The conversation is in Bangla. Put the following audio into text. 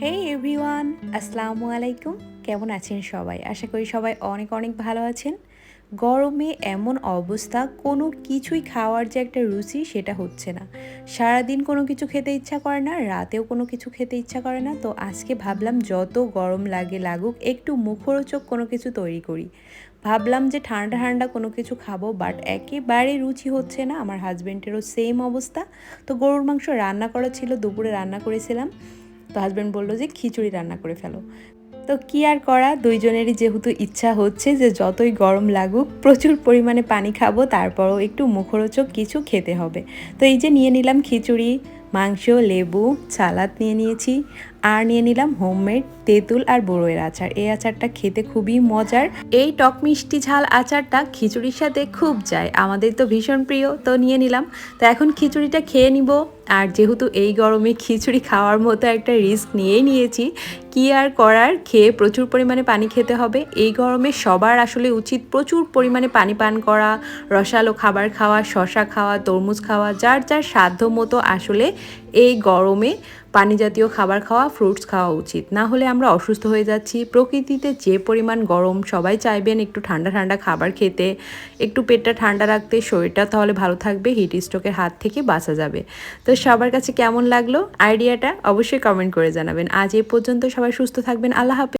হে এভরিওয়ান আসসালামু আলাইকুম। কেমন আছেন সবাই? আশা করি সবাই অনেক অনেক ভালো আছেন। গরমে এমন অবস্থা, কোনো কিছুই খাওয়ার যে একটা রুচি, সেটা হচ্ছে না। সারাদিন কোনো কিছু খেতে ইচ্ছা করে না, রাতেও কোনো কিছু খেতে ইচ্ছা করে না। তো আজকে ভাবলাম যত গরম লাগে লাগুক, একটু মুখরোচক কোনো কিছু তৈরি করি। ভাবলাম যে ঠান্ডা ঠান্ডা কোনো কিছু খাব বাট একেবারে রুচি হচ্ছে না। আমার হাজব্যান্ডেরও সেম অবস্থা। তো গরুর মাংস রান্না করা ছিল, দুপুরে রান্না করেছিলাম। তো হাজব্যান্ড বলল যে খিচুড়ি রান্না করে ফেলো। তো কি আর করা? দুইজনেরই যেহেতু ইচ্ছা হচ্ছে যে যতই গরম লাগুক, প্রচুর পরিমাণে পানি খাব, তারপরও একটু মুখরোচক কিছু খেতে হবে। তো এই যে নিয়ে নিলাম খিচুড়ি, মাংস, লেবু, সালাদ নিয়ে নিয়েছি। আর নিয়ে নিলাম হোমমেড তেঁতুল আর বড়ইয়ের আচার। এই আচারটা খেতে খুবই মজার। এই টক মিষ্টি ঝাল আচারটা খিচুড়ির সাথে খুব যায়। আমাদের তো ভীষণ প্রিয়, তো নিয়ে নিলাম। তো এখন খিচুড়িটা খেয়ে নিব। আর যেহেতু এই গরমে খিচুড়ি খাওয়ার মতো একটা রিস্ক নিয়েই নিয়েছি, কি আর করার? খেয়ে প্রচুর পরিমাণে পানি খেতে হবে। এই গরমে সবার আসলে উচিত প্রচুর পরিমাণে পানি পান করা, রসালো খাবার খাওয়া শশা খাওয়া, তরমুজ খাওয়া, যার যার সাধ্য মতো আসলে এই গরমে পানি জাতীয় খাবার খাওয়া ফ্রুটস খাওয়া উচিত। না হলে আমরা অসুস্থ হয়ে যাচ্ছি। প্রকৃতিতে যে পরিমাণ গরম, সবাই চাইবেন একটু ঠান্ডা ঠান্ডা খাবার খেতে। একটু পেটটা ঠান্ডা রাখতে, শরীরটা তাহলে ভালো থাকবে হিট স্ট্রোকের হাত থেকে বাঁচা যাবে। তো সবার কাছে কেমন লাগল? আইডিয়াটা অবশ্যই কমেন্ট করে জানাবেন। আজ এ পর্যন্ত সবাই সুস্থ থাকবেন। আল্লাহ হাফেজ।